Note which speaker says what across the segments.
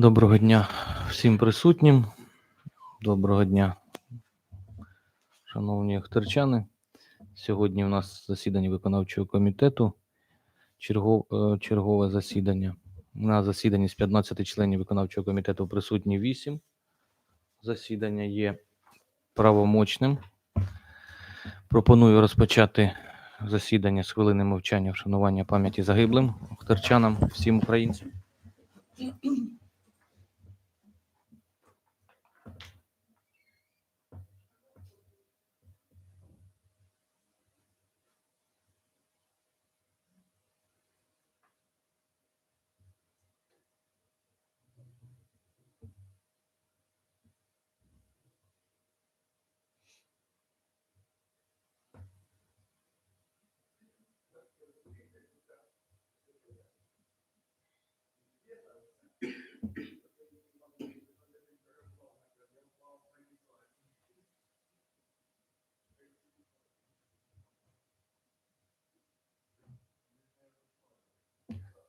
Speaker 1: Доброго дня всім присутнім. Доброго дня, шановні ахтарчани. Сьогодні у нас засідання виконавчого комітету. Е, чергове засідання. На засіданні з 15 членів виконавчого комітету присутні 8. Засідання є правомочним. Пропоную розпочати засідання з хвилини мовчання вшанування пам'яті загиблим ахтарчанам, всім українцям.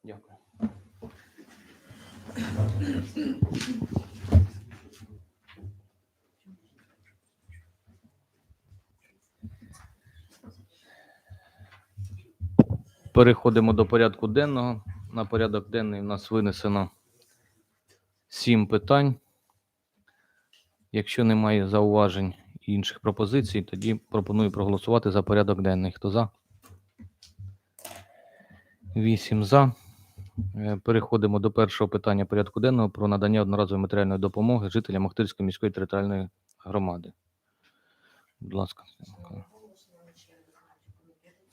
Speaker 1: Дякую. Переходимо до порядку денного. На порядок денний у нас винесено сім питань. Якщо немає зауважень і інших пропозицій, тоді пропоную проголосувати за порядок денний. Хто за? Вісім за. Е, Переходимо до першого питання порядку денного про надання одноразової матеріальної допомоги жителям Охтирської міської територіальної громади. Будь ласка.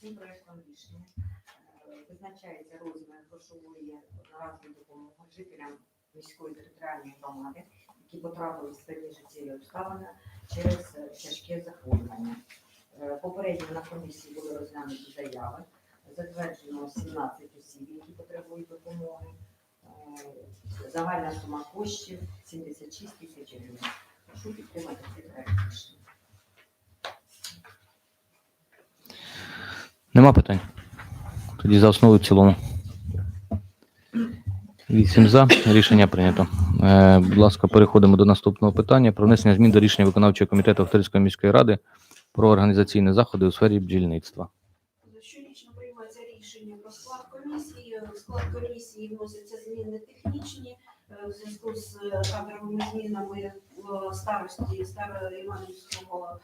Speaker 2: Цим проектом рішення е, визначається розмір грошової одноразової допомоги жителям міської територіальної громади, які потрапили в складні життєві обставини через е, тяжке захворювання. Е, Попередньо на комісії були розглянуті заяви. Затверджено 17 осіб, які потребують допомоги. Е, Загальна сума коштів 76 тисяч гривень. Прошу підтримати цей проект рішення.
Speaker 1: Нема питань? Тоді за основу в цілому. Вісім за. Рішення прийнято. Е, будь ласка, переходимо до наступного питання про внесення змін до рішення виконавчого комітету Охтирської міської ради про організаційні заходи у сфері бджільництва.
Speaker 3: Щорічно приймається рішення про склад комісії. В склад комісії вносяться зміни технічні е, в зв'язку з е, кадровими змінами в старості Староіванівського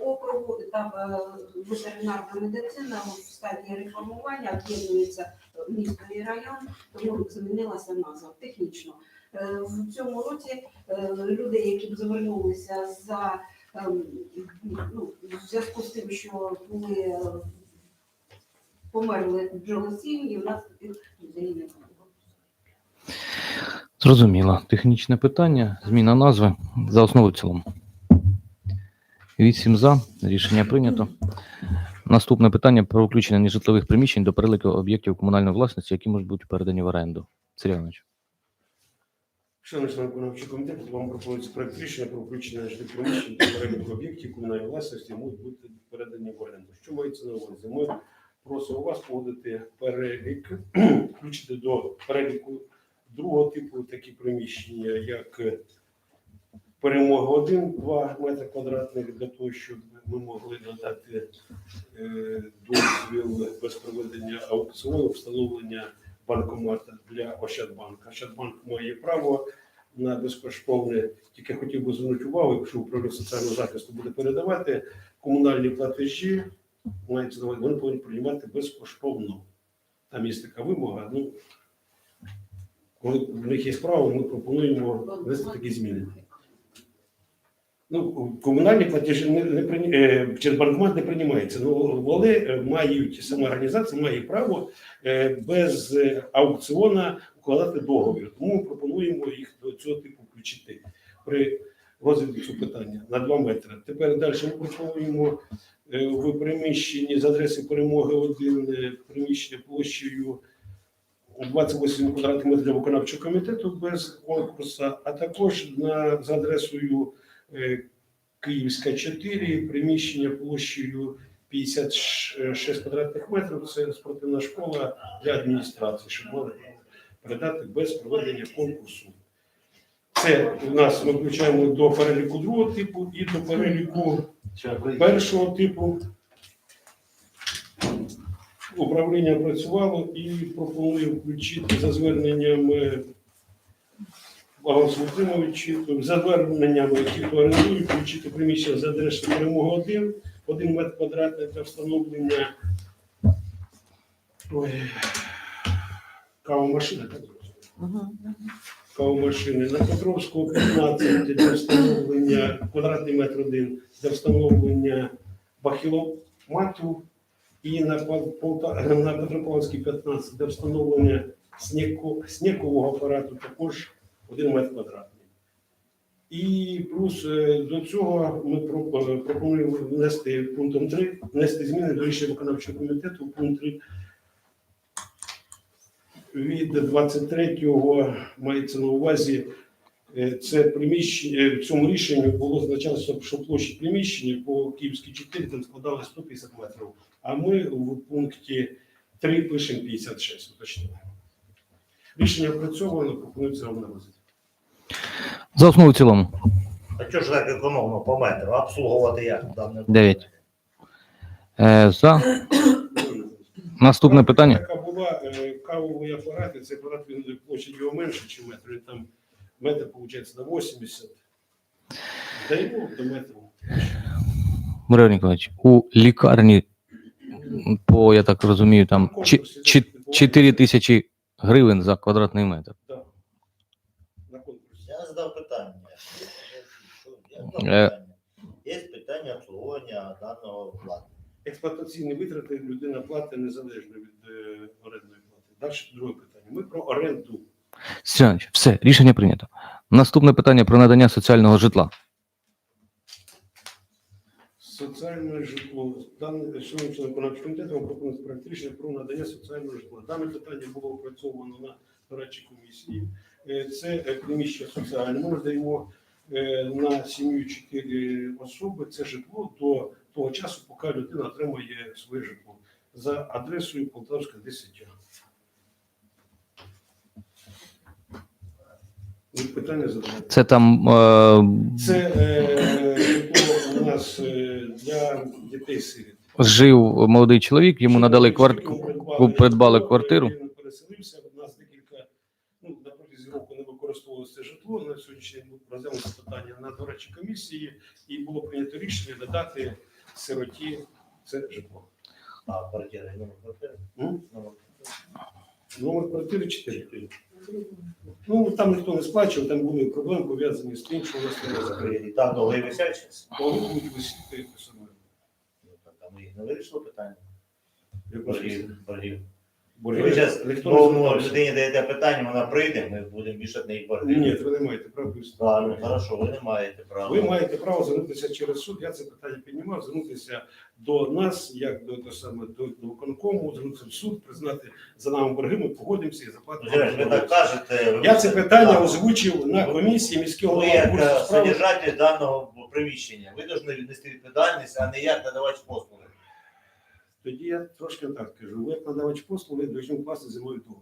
Speaker 3: округу та е, ветеринарна медицина в стадії реформування об'єднується місто і район, тому змінилася назва технічно. Е, В цьому році е, люди, які б звернулися за ем, ну, в зв'язку з тим, що були е, померли бджолосім'ї, у нас таких людей не було.
Speaker 1: Зрозуміло. Технічне питання, зміна назви за основу в цілому. Вісім за. Рішення прийнято. Наступне питання про включення нежитлових приміщень до переліку об'єктів комунальної власності, які можуть бути передані в оренду. Сергій Іванович.
Speaker 4: Шановні члени виконавчого комітету, вам пропонується проект рішення про включення житлових приміщень до переліку об'єктів комунальної власності можуть бути передані в оренду. Що мається на увазі? Ми просимо вас погодити перелік, включити до переліку другого типу такі приміщення, як перемога 1, 2 метри квадратних, для того, щоб ми могли надати е, дозвіл без проведення аукціону, встановлення банкомата для Ощадбанка. Ощадбанк має право на безкоштовне, тільки хотів би звернути увагу, якщо управління соціального захисту буде передавати комунальні платежі, мається на увазі, вони повинні приймати безкоштовно. Там є така вимога. Ну, коли в них є право, ми пропонуємо внести такі зміни. Ну, комунальні платежі не, не прийні- е, через банкомат не приймається. Ну, вони е, мають, сама організація має право е, без е, аукціону укладати договір. Тому ми пропонуємо їх до цього типу включити при цього питання на 2 метри. Тепер далі ми пропонуємо е, в приміщенні з адреси перемоги 1 е, приміщення площею 28 квадратних метрів для виконавчого комітету без конкурсу, а також на за адресою е, Київська 4, приміщення площею 56 квадратних метрів. Це спортивна школа для адміністрації, щоб могли передати без проведення конкурсу. Це у нас ми включаємо до переліку другого типу і до переліку першого типу. Управління працювало і пропоную включити за зверненням е, Володимировича, за зверненнями, які орендують, включити приміщення за адресою перемога 1, 1 метр квадратний для встановлення кавомашини. Кавомашини. На Петровського 15 для встановлення квадратний метр один для встановлення бахіломату і на, на Петропавловській 15 для встановлення снеку... снекового апарату також 1 метр квадратний. І плюс е, до цього ми е, пропонуємо внести пунктом 3, внести зміни до рішення виконавчого комітету пункт 3 від 23-го мається на увазі е, це приміщення е, в цьому рішенні було зазначалося, що площа приміщення по Київській 4 там складала 150 метрів. А ми в пункті 3 пишемо 56, уточнили. Рішення опрацьовано, пропонується вам на розгляд.
Speaker 1: За основу в цілому.
Speaker 5: А чого ж так економно по метру? Обслуговувати як дане?
Speaker 1: Дев'ять. Е, за. Наступне питання.
Speaker 4: Така була е, кавові апарати, цей він площадь його менше, ніж метр. Він там метр, виходить, на 80. Даємо до метру.
Speaker 1: Мирон Ніколаївич, у лікарні по, я так розумію, там
Speaker 4: Конкурсі
Speaker 1: 4 тисячі гривень за квадратний метр.
Speaker 4: Да. На конкурсі.
Speaker 5: Я задав питання. Я задав
Speaker 1: Е.
Speaker 5: питання. Є питання обслуговування даного влади.
Speaker 4: Експлуатаційні витрати людина платить незалежно від е, орендної. Далі друге питання. Ми про оренду.
Speaker 1: Степанович, все, рішення прийнято. Наступне питання про надання соціального житла.
Speaker 4: Соціальне житло. Дане шановні члени виконавчого комітету вам пропонується проект рішення про надання соціального житла. Дане питання було опрацьовано на дорадчій комісії. Е, Це приміщення соціальне. Ми роздаємо е, на сім'ю чотири особи. Це житло до того часу, поки людина отримає своє житло за адресою Полтавська 10. Питання задаєте?
Speaker 1: Це там е,
Speaker 4: Це е, у нас е, для дітей сиріт.
Speaker 1: жив молодий чоловік, йому надали квартиру. придбали квартиру.
Speaker 4: Він переселився. У нас декілька ну на протязі року не використовувалося це житло. На сьогоднішній день розглянулося питання на дорадчій комісії, і було прийнято рішення надати сироті це житло.
Speaker 5: А квартира, номер квартири?
Speaker 4: М?
Speaker 5: Номер
Speaker 4: квартири 4. Ну там ніхто не сплачував, там були проблеми пов'язані з тим, що у нас не закрили.
Speaker 5: квартири. І там довгий висять зараз?
Speaker 4: Коли будуть висіти персонально.
Speaker 5: Ну, так, а їх не вирішило питання. Боргів.
Speaker 4: Борги.
Speaker 5: Ви зараз
Speaker 4: звертався.
Speaker 5: людині даєте питання, вона прийде, ми будемо більше неї боргів.
Speaker 4: Ні, ви не маєте права.
Speaker 5: А, ну, хорошо, ви не маєте права.
Speaker 4: Ви маєте право звернутися через суд. Я це питання піднімав, звернутися до нас, як до, до саме до, до виконкому, звернутися в суд, признати за нами борги, ми погодимося і
Speaker 5: Ну,
Speaker 4: заплатимо.
Speaker 5: Гераш, ви так кажете. ви
Speaker 4: Я це питання
Speaker 5: Так.
Speaker 4: озвучив на комісії міського
Speaker 5: Ви як е, содержатель даного приміщення, ви повинні віднести відповідальність, а не як надавати послуги.
Speaker 4: Тоді я трошки так кажу. Ви як надавач послуги, повинні класти зимою договор.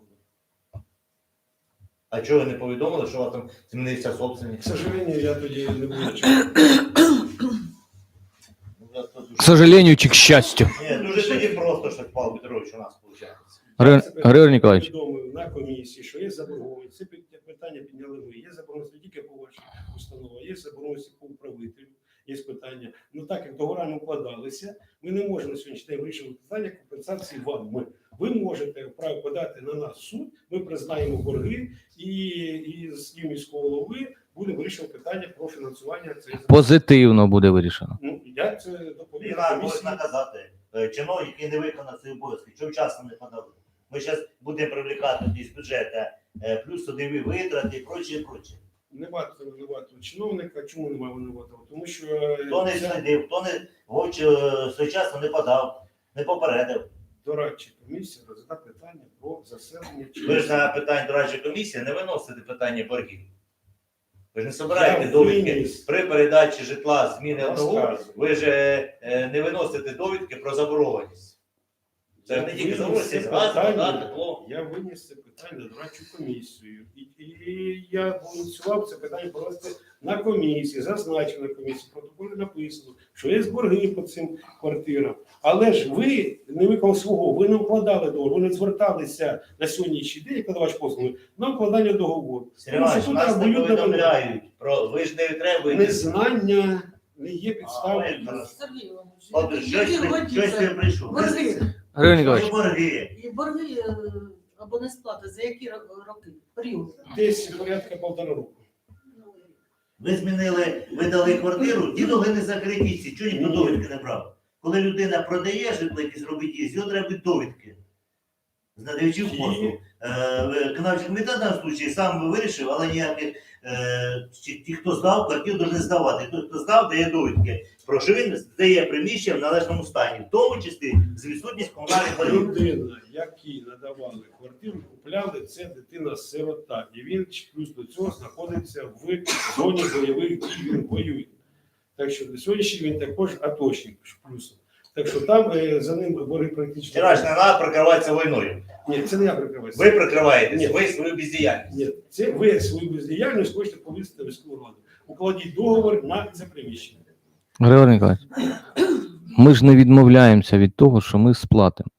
Speaker 5: А чого ви не повідомили, що у вас там змінився
Speaker 4: К
Speaker 5: собственник?
Speaker 4: сожалению, я тоді не буду чого.
Speaker 5: Ну, я тут
Speaker 1: К сожалению чи к щастю.
Speaker 5: Ні, дуже тоді просто, що Павло Петрович у нас виходить.
Speaker 1: Гри- Григорій Ніколаївич,
Speaker 4: повідомив на комісії, що є заборгованість. Це пит- питання підняли ми. Є заборгованість не тільки по вашій установі, є заборгованість по управителю. Є питання. Ну так як договорами укладалися, ми не можемо на сьогоднішній день вирішувати питання компенсації вам. Ви можете вправі подати на нас суд, ми признаємо борги і, і з слів міського голови будемо вирішувати питання про фінансування цієї
Speaker 1: позитивно буде вирішено.
Speaker 4: Ну, я це
Speaker 5: І
Speaker 4: доповім
Speaker 5: нас наказати е, чиновник, який не виконав свої обов'язки, що вчасно не подали. Ми зараз будемо привлекати з бюджету е, плюс судові витрати і прочее, прочее.
Speaker 4: Нема винуватого чиновника. Чому немає винуватого? Тому що е,
Speaker 5: Хто не слідив, хто не вовче е, своєчасно не подав, не попередив.
Speaker 4: дорадча комісія розглядає питання про заселення
Speaker 5: Ви ж на питання дорадчої комісії не виносите питання боргів. Ви ж не собираєте
Speaker 4: Я
Speaker 5: довідки
Speaker 4: виніс.
Speaker 5: при передачі житла зміни одного,
Speaker 4: Розказую.
Speaker 5: ви ж е, е, не виносите довідки про заборгованість. Це не тільки
Speaker 4: це
Speaker 5: газ, вода, тепло.
Speaker 4: Я виніс це питання на дорадчу комісію. І, і я ініціював це питання провести на комісії, зазначив на комісії, в протоколі написано, що є борги по цим квартирам. Але ж ви не виконали свого, ви не укладали договор, ви не зверталися на сьогоднішній день, як надавач послуги, на укладання договору.
Speaker 5: Сергій Іванович, нас не
Speaker 4: абсолютно
Speaker 5: повідомляють про ви ж не требуєте.
Speaker 4: Незнання не є підставою.
Speaker 5: От щось
Speaker 6: годі
Speaker 5: щось.
Speaker 6: Борги.
Speaker 1: Григорій Ніколаївич,
Speaker 5: борги?
Speaker 6: І борги е, або не сплата за які ро- роки? Період?
Speaker 4: Десь порядка полтора року.
Speaker 5: Ви змінили, ви дали квартиру, ті долини не закриті, ці чого ніхто довідки не брав. Коли людина продає житло, якісь робить є, його треба довідки. З надавачів послуг. Е, Виконавчий комітет в даному случаї сам вирішив, але ніяких е, ті, хто здав, квартиру повинні здавати. Той, хто здав, дає довідки. Про що він здає приміщення в належному стані, в тому числі з відсутністю комунальних.
Speaker 4: Людина, якій надавали квартиру, купляли це дитина-сирота. І він плюс до цього знаходиться в зоні бойових дій, він воює. Так що на сьогоднішній він також аточник плюсом. Так що там е, за ним борги практично.
Speaker 5: Вчорашня не треба прикриватися війною.
Speaker 4: Ні, це не я прикриваюся.
Speaker 5: Ви прикриваєтесь,
Speaker 4: Ні.
Speaker 5: ви свою бездіяльність.
Speaker 4: Ні, це ви свою бездіяльність хочете повісити на міську раду. Укладіть договор на це приміщення.
Speaker 1: Григорій Ніколаївич, ми ж не відмовляємося від того, що ми сплатимо.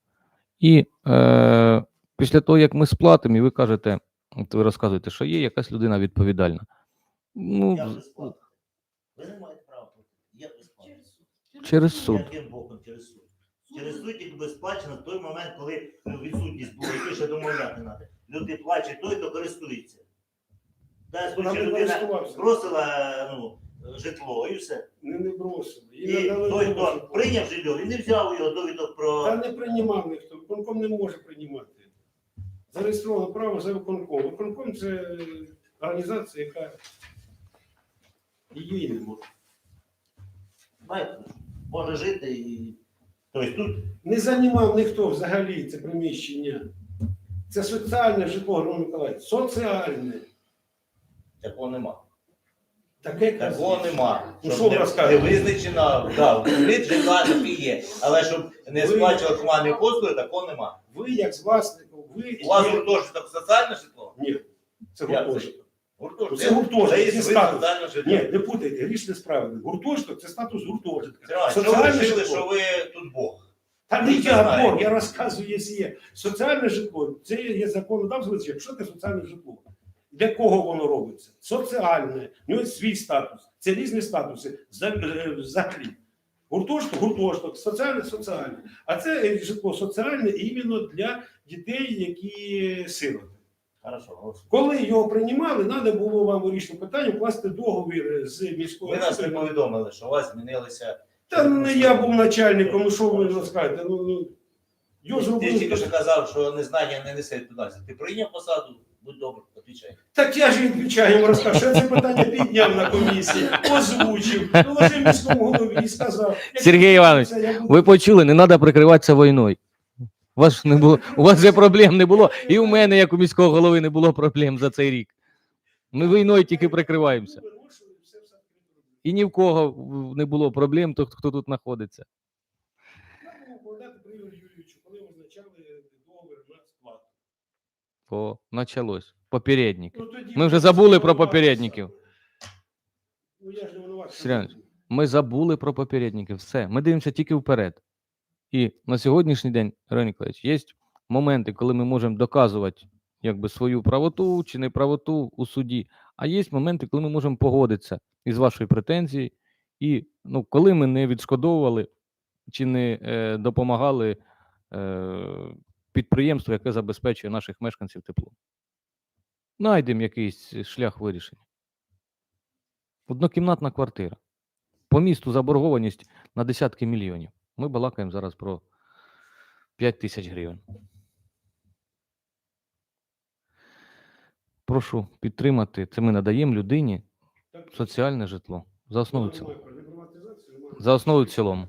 Speaker 1: І е, після того, як ми сплатимо, і ви кажете, от ви розказуєте, що є якась людина відповідальна. Ну,
Speaker 5: Я безплатно. Ви не маєте права платити. Я безплатно.
Speaker 1: Через суд.
Speaker 5: Яким боком через суд? Через суд буде сплачено в той момент, коли ну, відсутність була, і ще домовляти треба. Люди плачуть той, хто користується. Та
Speaker 4: Вона не
Speaker 5: людина
Speaker 4: користувався.
Speaker 5: бросила ну, житло і все.
Speaker 4: Не, не бросили.
Speaker 5: І
Speaker 4: надали
Speaker 5: той, хто прийняв житло, він не взяв його довідок про.
Speaker 4: Та не приймав ніхто. Виконком не може приймати. Зареєстровано право за виконком. Виконком це організація, яка її не може.
Speaker 5: Знаєте, може жити і. Тобто тут
Speaker 4: Не займав ніхто взагалі це приміщення. Це соціальне житло, Григорій Миколаївич. Соціальне.
Speaker 5: такого нема.
Speaker 4: Таке
Speaker 5: Такого нема.
Speaker 4: Ну, що ви розказуєте?
Speaker 5: визначена, да, вид житла такий є. Але щоб не
Speaker 4: Ви-
Speaker 5: сплачувати комунальні послуги, такого нема.
Speaker 4: Ви, як з власником, ви
Speaker 5: У вас гуртожиток соціальне житло?
Speaker 4: Ні, це
Speaker 5: Як
Speaker 4: гуртожиток.
Speaker 5: Гуртожиток.
Speaker 4: Це гуртожиток,
Speaker 5: Це є
Speaker 4: статус. Ні, не путайте, річ не несправедливо. Гуртожиток це статус гуртожитка.
Speaker 5: Що ви
Speaker 4: Соціальне
Speaker 5: вирішили,
Speaker 4: житло.
Speaker 5: що ви тут Бог?
Speaker 4: Та не я. Бог, я розказую, якщо є. Соціальне житло, це є законодавство, що таке соціальне житло. Для кого воно робиться? Соціальне, в нього свій статус. Це різні статуси за- е, взагалі. Гуртожиток, гуртожиток, соціальне, соціальне. А це е, житло соціальне іменно для дітей, які сироти.
Speaker 5: Хорошо.
Speaker 4: Коли його приймали, треба було вам вирішити питання, вкласти договір з міською
Speaker 5: Ви нас не повідомили, що у вас змінилися.
Speaker 4: Та не я був начальником, ну що ви розкажете? Ну, ну, його
Speaker 5: Ти
Speaker 4: зробили.
Speaker 5: тільки що казав, що незнання не несе відповідальності. Ти прийняв посаду, будь добре, відповідай.
Speaker 4: Так я ж відповідаю, йому розказав, що я це питання підняв на комісії, озвучив, доложив міському голові і сказав.
Speaker 1: Сергій Іванович, Ви почули, не треба прикриватися війною. У вас, не було, у вас же проблем не було, і у мене, як у міського голови, не було проблем за цей рік. Ми війною тільки прикриваємося. І ні в кого не було проблем, то хто тут знаходиться. О, началось. Попередник.
Speaker 4: Ну,
Speaker 1: Ми вже забули про попередників.
Speaker 4: Ну
Speaker 1: Ми забули про попередників. Все. Ми дивимося тільки вперед. І на сьогоднішній день, Ніколаївич, є моменти, коли ми можемо доказувати якби, свою правоту чи неправоту у суді. А є моменти, коли ми можемо погодитися із вашою претензією, і ну, коли ми не відшкодовували чи не е, допомагали е, підприємству, яке забезпечує наших мешканців теплом. Найдемо якийсь шлях вирішення. Однокімнатна квартира. По місту заборгованість на десятки мільйонів. Ми балакаємо зараз про 5 тисяч гривень. Прошу підтримати. Це ми надаємо людині соціальне житло. За основу цілому. За основу в цілому.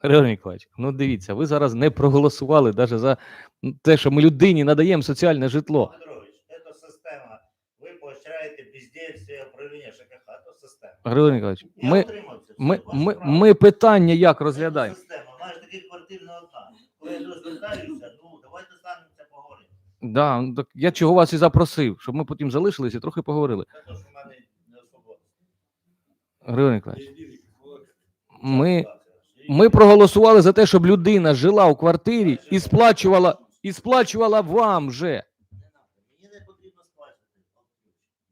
Speaker 1: Григорій Ніколаївич, ну дивіться, ви зараз не проголосували навіть за те, що ми людині надаємо соціальне житло. Григорій Ніколаївич,
Speaker 5: Я
Speaker 1: ми. Ми, ми, ми питання як розглядаємо?
Speaker 5: Система. Маєш таких квартир не одна. Коли я ну давайте
Speaker 1: Да, ну, так я чого вас і запросив, щоб ми потім залишилися і трохи поговорили.
Speaker 5: Мене не.
Speaker 1: Григорій Ніколаївич, ми, ми проголосували за те, щоб людина жила у квартирі і сплачувала, і сплачувала вам же.
Speaker 5: Не надо. Мені не потрібно сплачувати.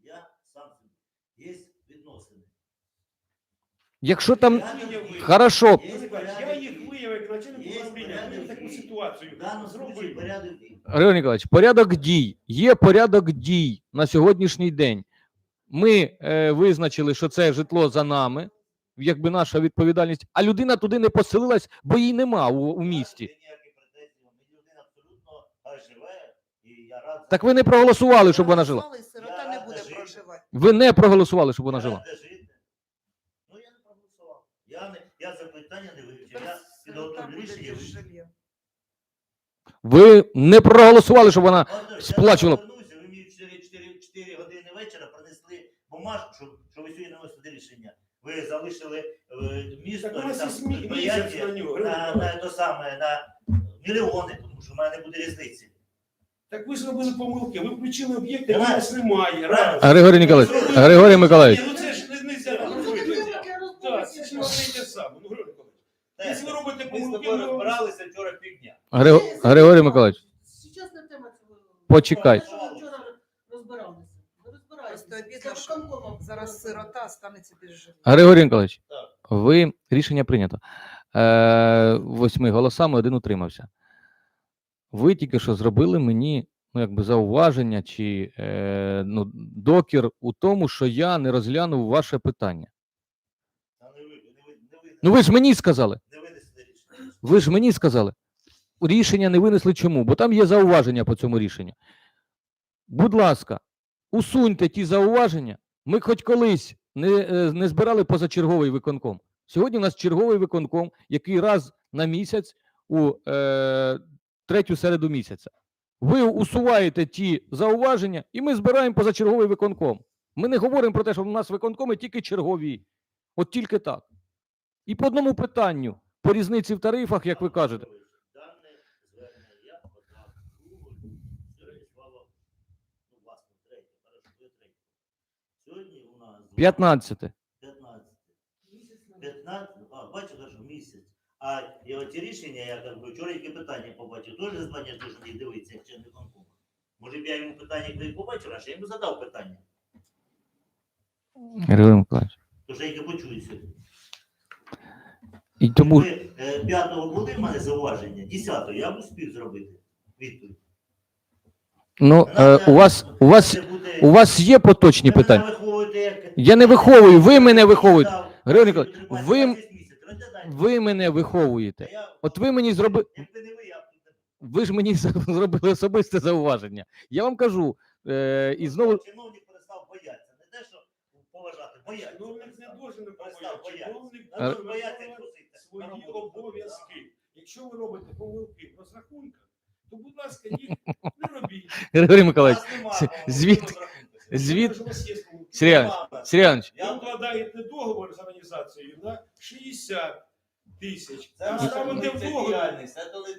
Speaker 5: Я сам собі. Є відносини.
Speaker 1: Якщо там
Speaker 5: Я не виявив.
Speaker 1: хорошо,
Speaker 5: Є
Speaker 4: Я
Speaker 5: порядок
Speaker 4: їх
Speaker 5: дій.
Speaker 4: виявив начальник
Speaker 5: Є
Speaker 4: управління,
Speaker 5: порядок
Speaker 4: таку
Speaker 5: дій.
Speaker 4: ситуацію
Speaker 5: В даному случаї
Speaker 4: зробили.
Speaker 5: порядок дій.
Speaker 1: Григорій Ніколаївич, порядок дій. Є порядок дій на сьогоднішній день. Ми е, визначили, що це житло за нами, якби наша відповідальність, а людина туди не поселилась, бо її нема у, у місті.
Speaker 5: Ніяких претензій. Мені людина абсолютно хай живе, і я рад.
Speaker 1: Так ви не проголосували, щоб вона жила.
Speaker 6: Сирота не буде проживати.
Speaker 1: Ви не проголосували, щоб вона
Speaker 5: Я
Speaker 1: жила.
Speaker 5: рад, де жити. Ну я не проголосував. Я, не, я це питання не вивчив. Я підготовлю рішення.
Speaker 1: Ви не проголосували, щоб вона сплачувала.
Speaker 5: Я повернуся, ви мені 4, 4, 4 години вечора принесли бумажку, що, що ви сьогодні виносите рішення. Ви залишили е, місто,
Speaker 4: Так у нас
Speaker 5: там,
Speaker 4: є мі-
Speaker 5: підприємство
Speaker 4: місяць на нього.
Speaker 5: на,
Speaker 4: Григорій
Speaker 5: на, то саме, на мільйони, тому що в мене не буде різниці.
Speaker 4: Так ви зробили помилки, ви включили об'єкти,
Speaker 5: Правильно.
Speaker 4: у вас немає.
Speaker 5: Правильно.
Speaker 4: Раз.
Speaker 1: Григорій Ніколаївич, Григорій Миколаївич,
Speaker 4: Ні, ну це ж не можна
Speaker 6: Ну,
Speaker 4: робити.
Speaker 6: таке
Speaker 4: Так, це ж не те саме. Ну, Якщо ви робите
Speaker 5: Ми з
Speaker 4: помилки,
Speaker 5: тобою
Speaker 4: ви
Speaker 5: розбиралися вчора півдня.
Speaker 1: Гри- Григорій Миколаївич,
Speaker 6: Сейчас не тема цього.
Speaker 1: Почекай.
Speaker 6: Те, що ви вчора розбиралися. Ви розбираєтеся.
Speaker 7: Просто обідно,
Speaker 6: виконкомом.
Speaker 7: Зараз сирота станеться без житла.
Speaker 1: Григорій Ніколаївич,
Speaker 5: Так.
Speaker 1: ви рішення прийнято. Е, восьми голосами один утримався. Ви тільки що зробили мені ну, якби зауваження чи е, ну, докір у тому, що я не розглянув ваше питання.
Speaker 5: Та не ви, не ви, не ви,
Speaker 1: Ну ви ж мені сказали.
Speaker 5: не винесете рішення.
Speaker 1: Ви ж мені сказали. Рішення не винесли чому? Бо там є зауваження по цьому рішенню. Будь ласка, усуньте ті зауваження. Ми хоч колись не, е, не збирали позачерговий виконком. Сьогодні у нас черговий виконком, який раз на місяць у е, третю середу місяця. Ви усуваєте ті зауваження, і ми збираємо позачерговий виконком. Ми не говоримо про те, що у нас виконкоми тільки чергові. От тільки так. І по одному питанню, по різниці в тарифах, як ви кажете.
Speaker 5: Сьогодні у нас
Speaker 1: 15.
Speaker 5: 15. 15, а, бачу, хорошо, місяць. А і оці рішення, я би вчора яке питання побачив, теж звання дуже не дивиться, як член виконкому. Може б я йому питання, коли побачив, а ще я йому задав питання.
Speaker 1: Григорій Миколаївич.
Speaker 5: Тож я яке почую сьогодні.
Speaker 1: І тому
Speaker 5: Ви е, п'ятого були в мене зауваження, десятого я б успів зробити відповідь.
Speaker 1: ну, е, у вас у вас
Speaker 5: буде-
Speaker 1: у вас є поточні
Speaker 5: Ви
Speaker 1: питання.
Speaker 5: як-
Speaker 1: Я не виховую, ви мене виховуєте. Григорій Ніколаївич, ви-
Speaker 5: 20 місяців. Розглядайте.
Speaker 1: Ви мене виховуєте. От ви мені зроби,
Speaker 5: Якби не ви, не
Speaker 1: ж мені зробили особисте зауваження. Я вам кажу, е, і знову
Speaker 5: Чиновник перестав боятися. Не те, що поважати, боятися.
Speaker 4: Чиновник не должен
Speaker 5: Перестав
Speaker 4: боятися.
Speaker 5: боятися.
Speaker 4: Свої
Speaker 5: роботу.
Speaker 4: обов'язки. Якщо ви робите помилки в розрахунках, то, будь ласка, їх не робіть.
Speaker 1: Григорій Миколаївич,
Speaker 4: Я є помилки.
Speaker 1: Сергій Іванович,
Speaker 5: Нема.
Speaker 1: Сергій Іванович,
Speaker 4: Ви укладаєте договор з організацією на 60 тисяч.
Speaker 5: Це
Speaker 4: ставите в
Speaker 5: не-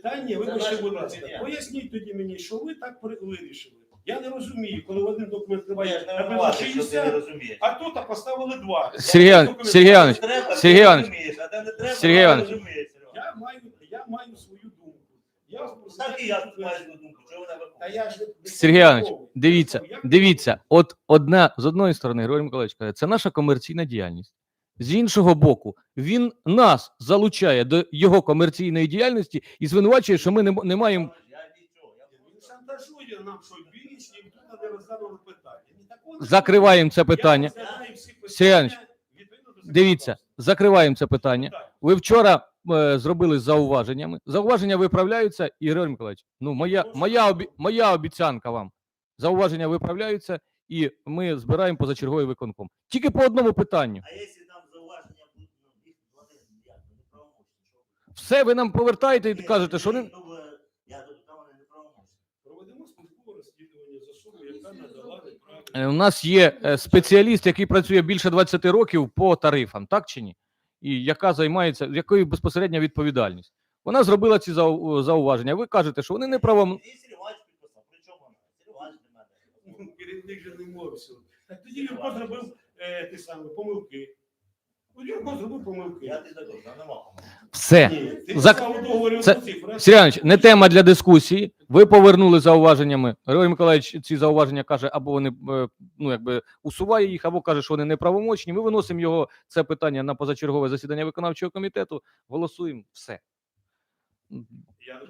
Speaker 4: Та ні, вибачте, будь ласка, поясніть тоді мені, що ви так вирішили. Я не розумію, коли в один документ
Speaker 5: Ну, Я ж не винуватий, що ти не розумієш.
Speaker 4: а тут поставили 2.
Speaker 1: Сергій Іванович, Сергій Іванович,
Speaker 5: Треба, ти
Speaker 1: Сергій Іванович,
Speaker 5: розумієш, а де не треба,
Speaker 1: Сергій
Speaker 5: ти не
Speaker 1: Іванович.
Speaker 5: розумієш, Серега.
Speaker 4: Я маю, я маю свою думку. Я
Speaker 5: Так і я тут маю свою думку, що вона
Speaker 4: Та
Speaker 5: виходить.
Speaker 4: я ж не-
Speaker 1: Сергій Іванович, дивіться,
Speaker 4: я-
Speaker 1: дивіться, от одна з одної сторони, Григорій Миколаївич каже, це наша комерційна діяльність. З іншого боку, він нас залучає до його комерційної діяльності і звинувачує, що ми не, м- не маємо.
Speaker 5: Я нічого, я
Speaker 4: Він
Speaker 5: просто-
Speaker 4: шантажує нам, що більш ніж тут не розглянули питання. Ні не
Speaker 1: Закриваємо це питання.
Speaker 4: Я розглядаю всі питання
Speaker 1: Сергій
Speaker 4: відповідно до
Speaker 1: Дивіться,
Speaker 4: законодавства.
Speaker 1: закриваємо це питання. Ви вчора е, зробили з зауваженнями. Зауваження виправляються, і Григорій Миколаївич, ну моя, моя, обі, моя обіцянка вам. Зауваження виправляються, і ми збираємо позачерговий виконком. Тільки по одному питанню.
Speaker 5: А якщо там зауваження будуть, ну, їх як? Що?
Speaker 1: Все, ви нам повертаєте і кажете, що
Speaker 5: ні, Е,
Speaker 1: у нас є е, спеціаліст, який працює більше 20 років по тарифам, так чи ні? І яка займається, якою безпосередня відповідальність. Вона зробила ці зауваження. Ви кажете, що вони
Speaker 5: не
Speaker 4: правом. Керівник же не мовився. Тоді він зробив е, ті самі помилки. Ну, Юрко зробив помилки.
Speaker 5: Нема.
Speaker 1: Все.
Speaker 4: Ні, ти
Speaker 1: Зак-
Speaker 4: писав у договорі
Speaker 1: це-
Speaker 4: одну цифру, а
Speaker 1: Сергій Іванович, не тема для дискусії. Ви повернули зауваженнями. Григорій Миколаївич ці зауваження каже, або вони е, ну якби усуває їх, або каже, що вони неправомочні. Ми виносимо його це питання на позачергове засідання виконавчого комітету. Голосуємо все.
Speaker 4: Я.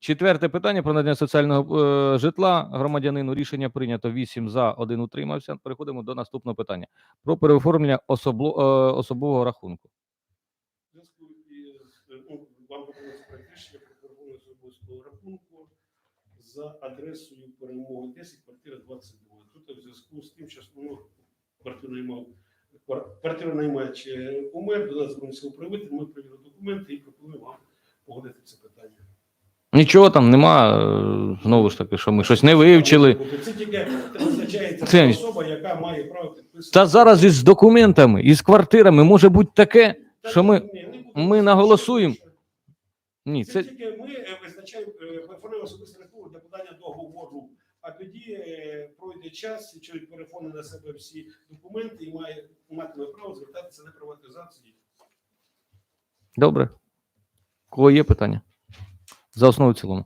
Speaker 1: Четверте питання про надання соціального е, житла громадянину. Рішення прийнято 8 за, 1 утримався. Переходимо до наступного питання про переоформлення особло, е, особового рахунку.
Speaker 4: Зв'язку е, вам пропонується рішення про переговорну особистого рахунку за адресою перемоги 10, квартира 22. Тут в зв'язку з тим, що ну, квартиру наймав квар- квартиру наймач помер, до нас звернувся управитель, ми провели документи і пропонуємо вам погодити це питання.
Speaker 1: Нічого там нема. е, Знову ж таки, що ми щось не вивчили.
Speaker 4: Це тільки визначається
Speaker 1: Це-
Speaker 4: особа, яка має право підписувати.
Speaker 1: Та зараз із документами, із квартирами може бути таке,
Speaker 4: Та
Speaker 1: що ми.
Speaker 4: ні, не
Speaker 1: ми наголосуємо. Ні,
Speaker 4: Це,
Speaker 1: це
Speaker 4: тільки ми е, визначаємо особистий рахунок для подання договору. А тоді е, пройде час, і чоловік переформить на себе всі документи і має матиме право звертатися на приватизацію.
Speaker 1: добре. Кого є питання? За основу в цілому.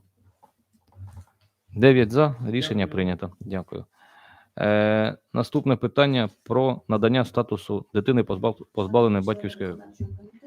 Speaker 1: 9 за. Рішення прийнято. Дякую. Е, наступне питання про надання статусу дитини позбав, позбавленої батьківської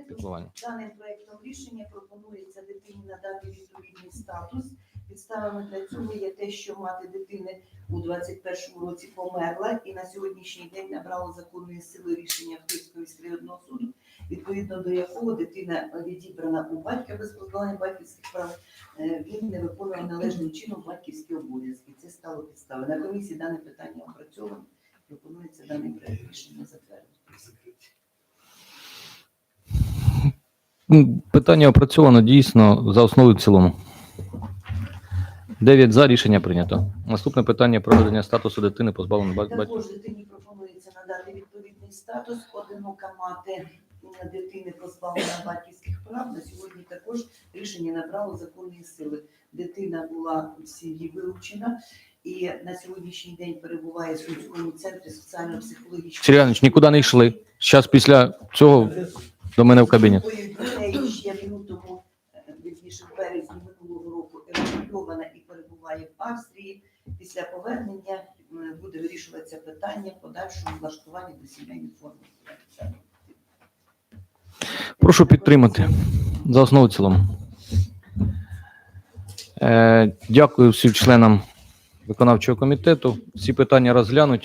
Speaker 1: піклування.
Speaker 8: Даним проектом рішення пропонується дитині надати відповідний статус. Підставами для цього є те, що мати дитини у 21-му році померла і на сьогоднішній день набрало законної сили рішення Київського міськрайонного суду, відповідно до якого дитина відібрана у батька без позбавлення батьківських прав. Е, Він не виконував належним чином батьківські обов'язки. Це стало підставою. На комісії дане питання опрацьовано. Пропонується даний проект рішення затвердити.
Speaker 1: Питання опрацьовано дійсно за основу в цілому. 9 за. Рішення прийнято. Наступне питання про надання статусу дитини позбавленої бать- батьківської.
Speaker 8: Також дитині пропонується надати відповідний статус. Одинока мати дитини позбавлена батьківських прав. На сьогодні також рішення набрало законної сили. Дитина була в сім'ї вилучена і на сьогоднішній день перебуває в Сумському центрі соціально-психологічного.
Speaker 1: Сергій Іванович, нікуди не йшли. Зараз після цього до мене в кабінет.
Speaker 8: В лютому, е, вірніше в березні минулого року евакуйована і перебуває в Австрії. Після повернення буде вирішуватися питання подальшого влаштування до сімейної форми.
Speaker 1: Прошу підтримати за основу цілому. Е, дякую всім членам виконавчого комітету. Всі питання розглянуті.